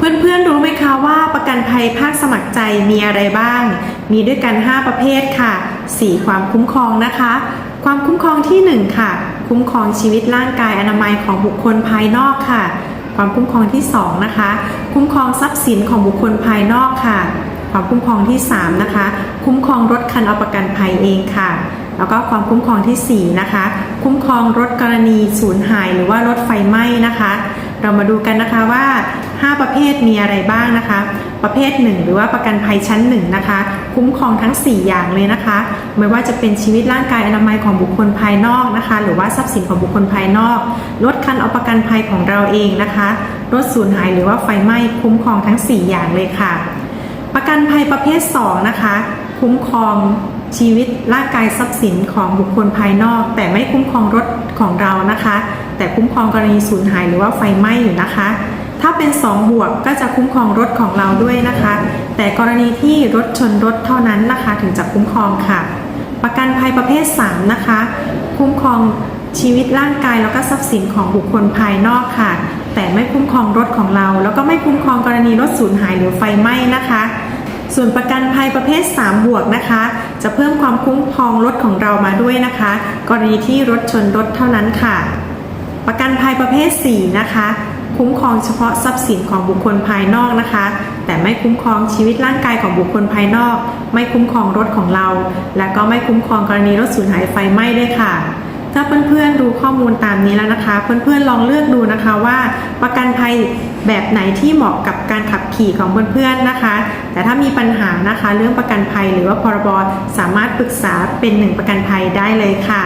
เพื่อนๆรู้ไหมคะว่าประกันภัยภาคสมัครใจมีอะไรบ้าง มีด้วยกัน 5 ประเภทค่ะ 4 ความคุ้มครองนะคะ ความคุ้มครองทีหนึ่1 ค่ะ คุ้มครองชีวิตร่างกายอนามัยของบุคคลภายนอกค่ะ ความคุ้มครองที่ 2 นะคะ คุ้มครองทรัพย์สินของบุคคลภายนอกค่ะ ความคุ้มครองที่ 3 นะคะ คุ้มครองรถคันเอาประกันภัยเองค่ะแล้วก็ความคุ้มครองทีสี่4 นะคะ คุ้มครองรถกรณีสูญหายหรือว่ารถไฟไหม้นะคะ เรามาดูกันนะคะว่า 5 ประเภทมีอะไรบ้างนะคะ ประเภท 1 หรือว่าประกันภัยชั้น 1 นะคะ คุ้มครองทั้ง 4 อย่างเลยนะคะ ไม่ว่าจะเป็นชีวิตร่างกายอนามัยของบุคคลภายนอกนะคะ หรือว่าทรัพย์สินของบุคคลภายนอกรถคันเอาประกันภัยของเราเองนะคะ รถสูญหายหรือว่าไฟไหม้คุ้มครองทั้ง 4 อย่างเลยค่ะ ประกันภัยประเภท 2 นะคะ คุ้มครองชีวิตร่างกายทรัพย์สินของบุคคลภายนอก แต่ไม่คุ้มครองรถของเรานะคะ แต่คุ้มครองกรณีสูญหายหรือว่าไฟไหม้อยู่นะคะ ถ้าเป็น 2 บวกก็จะคุ้มครองรถของเราด้วยนะคะ แต่กรณีที่รถชนรถเท่านั้นนะคะถึงจะคุ้มครองค่ะ ประกันภัยประเภท 3 นะคะ คุ้มครองชีวิตร่างกายแล้วก็ทรัพย์สินของบุคคลภายนอกค่ะ แต่ไม่คุ้มครองรถของเรา แล้วก็ไม่คุ้มครองกรณีรถสูญหายหรือไฟไหม้นะคะ ส่วนประกันภัยประเภท 3 บวกนะคะ จะเพิ่มความคุ้มครองรถของเรามาด้วยนะคะ กรณีที่รถชนรถเท่านั้นค่ะ ประกันภัยประเภท 4 นะคะ คุ้มครองเฉพาะทรัพย์สินของบุคคลภายนอกนะคะ แต่ไม่คุ้มครองชีวิตร่างกายของบุคคลภายนอก ไม่คุ้มครองรถของเรา และก็ไม่คุ้มครองกรณีรถสูญหายไฟไหม้ด้วยค่ะ ถ้าเพื่อนๆดูข้อมูลตามนี้แล้วนะคะ เพื่อนๆลองเลือกดูนะคะว่าประกันภัยแบบไหนที่เหมาะกับการขับขี่ของเพื่อนๆนะคะ แต่ถ้ามีปัญหานะคะ เรื่องประกันภัยหรือว่าพรบสามารถปรึกษาเป็นหนึ่งประกันภัยได้เลยค่ะ